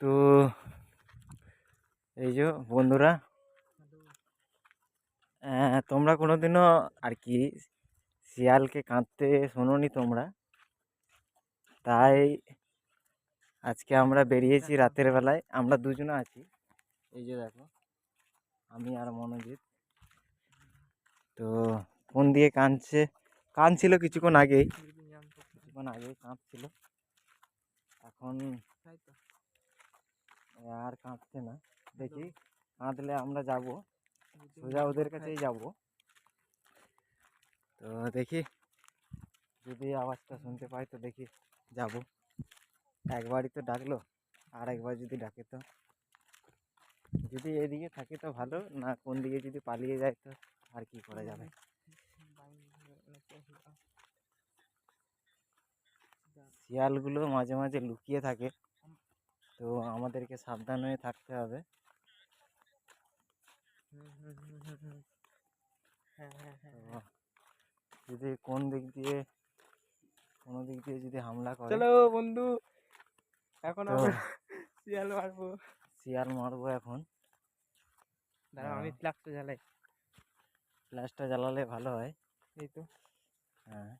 তো এই যে বন্ধুরা তোমরা কোনোদিনও আর কি শিয়ালকে কাঁদতে শোনোনি তোমরা? তাই আজকে আমরা বেরিয়েছি রাতের বেলায়। আমরা দুজনে আছি। এই যে দেখো, আমি আর মনোজিৎ। তো ফোন দিয়ে কাঁদছে। কাঁদছিল কিছুক্ষণ আগেই। কিছুক্ষণ আগেই কাঁদছিল। এখন আর কাঁদছে না। দেখি কাঁদলে আমরা যাব। সোজা ওদের কাছেই যাব। তো দেখি যদি আওয়াজটা শুনতে পাই তো দেখি যাব। একবারই তো ডাকলো আর একবার যদি ডাকে তো। যদি এদিকে থাকে তো ভালো না কোন দিকে যদি পালিয়ে যায় তো আর কি করা যাবে? শিয়ালগুলো মাঝে মাঝে লুকিয়ে থাকে। তো আমাদেরকে সাবধান হয়ে থাকতে হবে যদি কোন দিক দিয়ে কোনো দিক দিয়ে যদি হামলা করে চলো বন্ধু এখন আমরা শিয়াল মারবো। শিয়াল মারবো এখন। দাঁড়া আমি হ্যাঁ। ফ্লাক্সটা জ্বালাই। ফ্ল্যাশটা জ্বালালে ভালো হয়। এই তো। হ্যাঁ।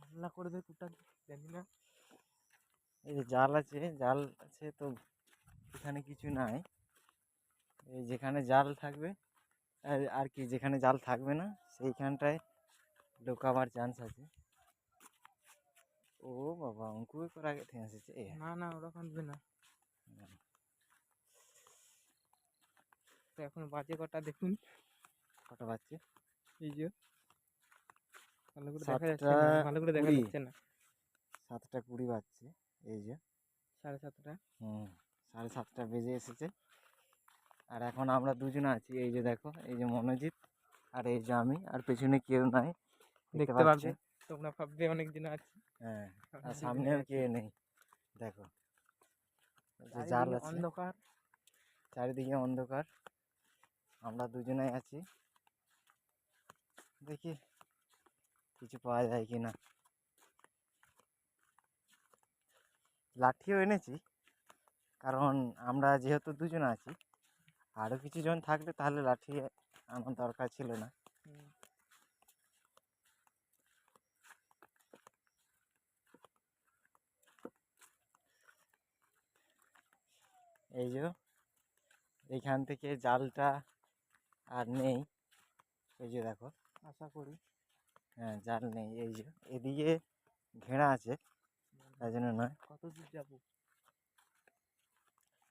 হামলা করে দে টুকটাক জানি না। এই যে জাল আছে জাল আছে তো এখানে কিছু নাই। এই যেখানে জাল থাকবে আর- কি যেখানে জাল থাকবে না সেইখানটায় ঢোকাবার চান্স আছে। ও বাবা অঙ্কুর করে আগে থেকে এসেছে। না না ওরা কাঁদবে না। তো এখন বাজে কটা দেখুন। কটা বাজছে? এই যে ভালো করে দেখা যাচ্ছে ভালো করে দেখা যাচ্ছে না। সাতটা কুড়ি বাজছে। এই যে। সাড়ে সাতটা। হুম সাড়ে সাতটা বেজে এসেছে। আর এখন আমরা দুজনে আছি এই যে দেখো এই যে মনোজিৎ আর এই যে আমি আর পেছনে কেউ নাই দেখতে পাচ্ছ? তোমরা ভাববে অনেক দিন আছে। হ্যাঁ আর সামনেও আছি। কেউ নেই দেখো। জাল চারিদিকে আছে। অন্ধকার। চারিদিকে অন্ধকার। আমরা দুজনেই আছি। দেখি কিছু পাওয়া যায় কি না লাঠিও এনেছি। কারণ আমরা যেহেতু দুজন আছি আরও কিছু জন থাকলে তাহলে লাঠি আনার দরকার ছিল না। এই যে এইখান থেকে জালটা আর নেই। এই যে দেখো। আশা করি। হ্যাঁ জাল নেই। এই যে এদিকে ঘেরা আছে। তাই জন্য নয়। কত দূর যাব?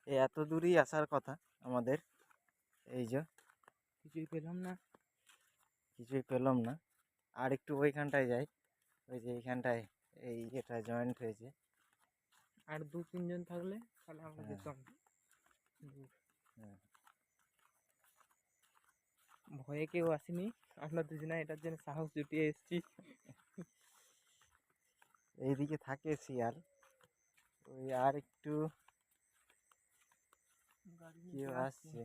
এই এত দূরই আসার কথা আমাদের। এই যে। কিছুই পেলাম না। কিছুই পেলাম না। আর একটু ওইখানটায় যাই। ওই যে এইখানটায় এই এটা জয়েন্ট হয়েছে। আর দু তিনজন থাকলে তাহলে আমরা হ্যাঁ। যেতাম হ্যাঁ। ভয়ে কেউ আসেনি। আমরা দুজনে এটার জন্য সাহস জুটিয়ে এসেছি। এইদিকে থাকে শিয়াল ওই আর একটু কেউ আসছে।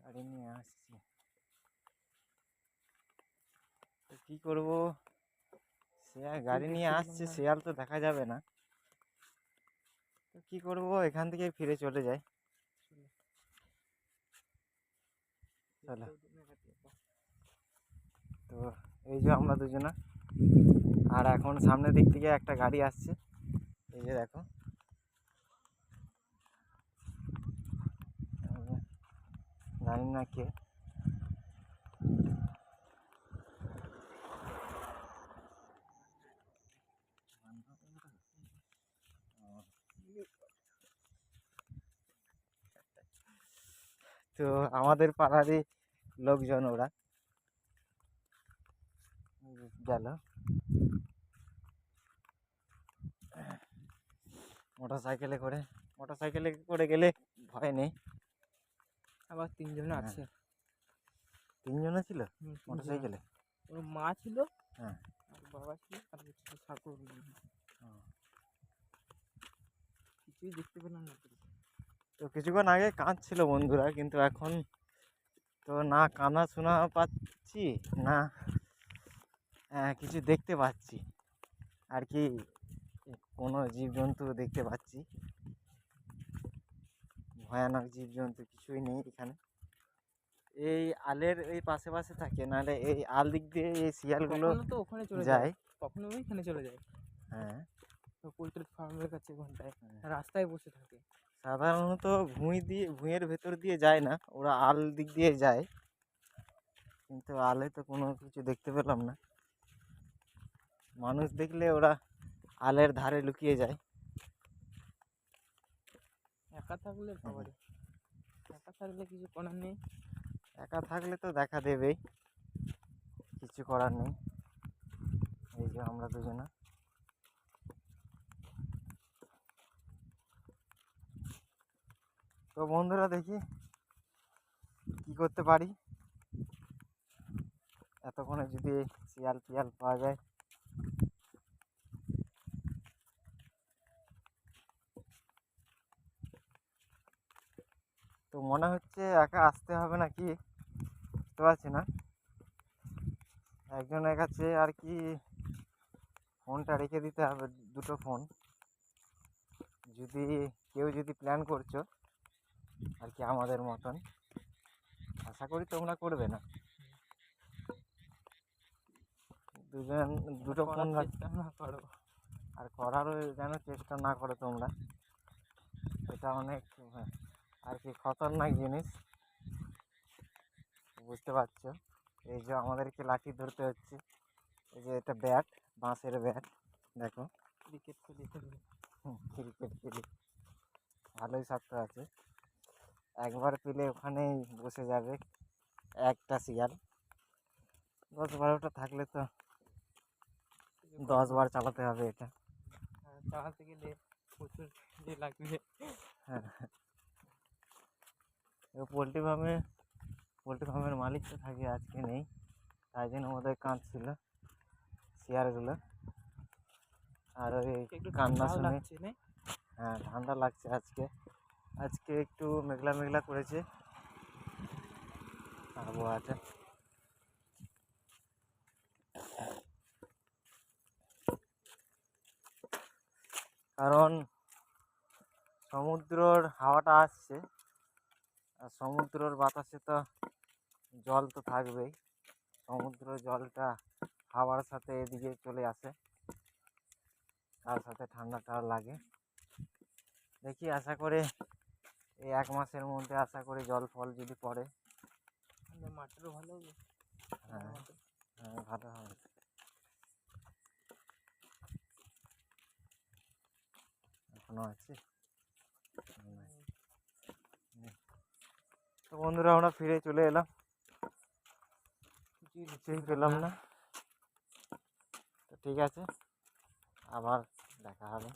গাড়ি নিয়ে আসছে। তো কী করব? শেয়াল গাড়ি নিয়ে আসছে। শেয়াল তো দেখা যাবে না। তো কী করব? এখান থেকে ফিরে চলে যাই। চলো। তো এই যে আমরা দুজনা। আর এখন সামনের দিক থেকে একটা গাড়ি আসছে। এই যে দেখো। জানি না কে। তো আমাদের পাড়ারই লোকজন ওরা। গেল। মোটর সাইকেলে করে মোটর সাইকেলে করে গেলে ভয় নেই। আবার তিনজন হ্যাঁ, আছে। তিনজনে ছিল? মোটর সাইকেলে ওর মা ছিল হ্যাঁ। আর বাবা ছিল আর ঠাকুর। কিছুই দেখতে পেলাম না তো। কিছুক্ষণ আগে কাঁদছিল বন্ধুরা কিন্তু এখন তো না কান্না শোনা পাচ্ছি না কিছু দেখতে পাচ্ছি। আর কি কোনো জীবজন্তু দেখতে পাচ্ছি। ভয়ানক জীবজন্তু কিছুই নেই এখানে। এই আলের এই পাশে পাশে থাকে নাহলে এই আল দিক দিয়ে এই শিয়ালগুলো তো ওখানে চলে যায় কখনো ওইখানে চলে যায়। হ্যাঁ। তো পোলট্রির ফার্মের কাছে ওখানটায় হ্যাঁ। রাস্তায় বসে থাকে। সাধারণত ভুঁই দিয়ে ভুঁইয়ের ভেতর দিয়ে যায় না ওরা আল দিক দিয়ে যায়। কিন্তু আলে তো কোনো কিছু দেখতে পেলাম না। মানুষ দেখলে ওরা আলের ধারে লুকিয়ে যায়। একা থাকলে বাবারে একা থাকলে কিছু করার নেই। একা থাকলে তো দেখা দেবেই। কিছু করার নেই। এই যে আমরা দুজনা। তো বন্ধুরা দেখি কি করতে পারি? এতক্ষণে যদি শিয়াল পিয়াল পাওয়া যায়। তো মনে হচ্ছে একা আসতে হবে নাকি? বুঝতে পারছি না। একজনের কাছে আর কি ফোনটা রেখে দিতে হবে দুটো ফোন। যদি কেউ যদি প্ল্যান করছ আর কি আমাদের মতন আশা করি তোমরা করবে না। দুজন দুটো ফোন চেষ্টা না করো। আর করারও যেন চেষ্টা না করো তোমরা এটা অনেক হ্যাঁ, আর কি খতরনাক জিনিস। বুঝতে পারছ? এই যে আমাদেরকে লাঠি ধরতে হচ্ছে। এই যে এটা ব্যাট বাঁশের ব্যাট দেখো। ক্রিকেট খেলি ক্রিকেট খেলি। ভালোই স্বার্থ আছে। একবার পেলে ওখানেই বসে যাবে একটা শিয়াল। দশ বারোটা থাকলে তো দশ বার চালাতে হবে এটা। হ্যাঁ, চালাতে গেলে প্রচুর লাগবে। হ্যাঁ। পোলট্রি ফার্মে পোলট্রি ফার্মের মালিক তো থাকে আজকে নেই। তাই জন্য ওদের কাঁদছিল চেয়ারগুলো আর ওই একটু কান্না শুনে হ্যাঁ ঠান্ডা লাগছে আজকে। আজকে একটু মেঘলা মেঘলা করেছে। আবহাওয়াটা কারণ সমুদ্রর হাওয়াটা আসছে। আর সমুদ্রর বাতাসে তো জল তো থাকবেই। সমুদ্র জলটা হাওয়ার সাথে এদিকে চলে আসে। তার সাথে ঠান্ডাটাও লাগে। দেখি আশা করে এই এক মাসের মধ্যে আশা করি জল ফল যদি পড়ে। তাহলে মাঠেরও ভালো হবে? হ্যাঁ হ্যাঁ ভালো হবে। এখনও আছে। তো বন্ধুরা, আমরা ফিরে চলে এলাম। কিছুই নিচেই পেলাম না। তো ঠিক আছে, আবার দেখা হবে।